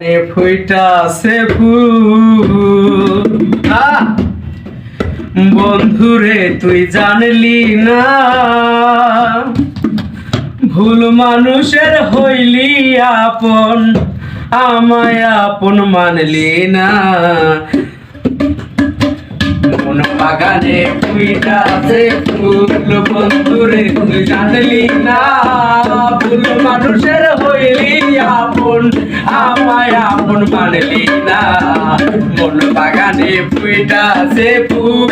ফুইটা, সে ফুল! বন্ধুরে তুই জানলি না। ভুল মানুষের হইলি আপন, আমায় আপন মানলি না। বাগানে ফুইটা আছে ফুল। তুই জানলি না। ভুল মানুষের হইলি আপন আপন মানলি না মন বাগানে আছে ফুল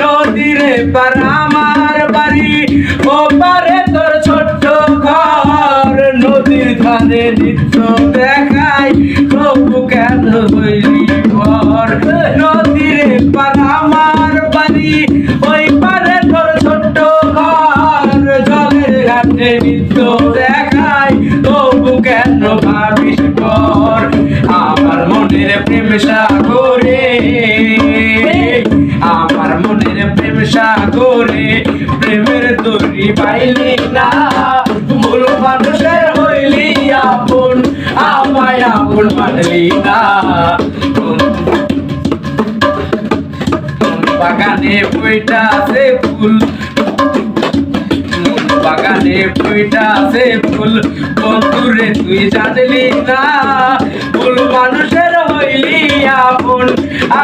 নদীরে পার বাড়ি, ও পারে তোর ছোট্ট ঘর, নদীর ধারে নিত্য দেখাই তবু কেন হইলি ঘর নদীরে পার আমার বাড়ি, ওই পারে তোর ছোট্ট ঘর, জলের ঘাটে নিত্য তবু কেন ভাবিস ঘর আমার মনের প্রেম সাগরে, আমার মনের প্রেম সাগরে, প্রেমের তৈরি পাইলি না। ভুল মানুষের হইলি আপন, আমায় আপন মানলি না। বাগানে বইটা আছে ফুল বাগানে বইটা আছে ফুল। বন্ধুরে, তুই জানলি না, ফুল মানুষের হইলি আপন।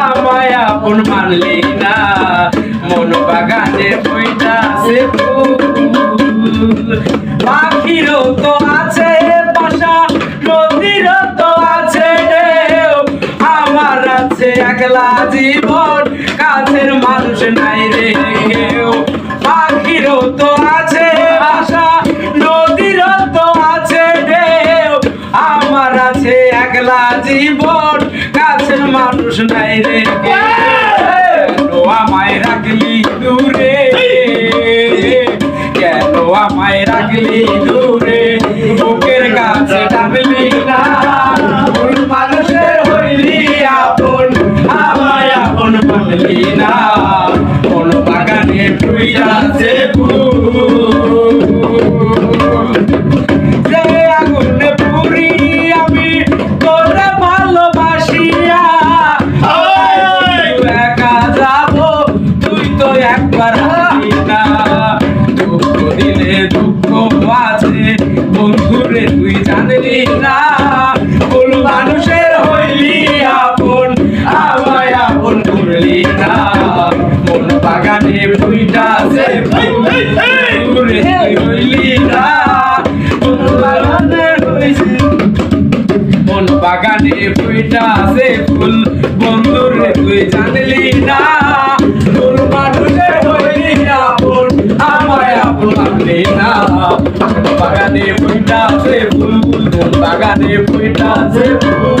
আমায় আপন মানলি না। মন বাগানে বইটা আছে ফুল। পাখিরও তো আছে বাসা, নদীরও তো আছে আমার আছে একলা জীবন, কাছের মানুষ নাই জীবন, কাছের মানুষ নাই রে আমায় রাখলি দূরে? কেন আমায় রাখলি দূরে? বুকের কাছে টানলি আছে বন্ধুরে তুই জানলি না। ভুল মানুষের হইলি আপন আমায় আপন করলি না। মন বাগানে ফুইটা আছে বন্ধুরে তুই হইলি না। মন মন বাগানে ফুইটা আছে ফুল বন্ধুরে তুই জানলি না। বাগানে ফুইটা আছে ফুল।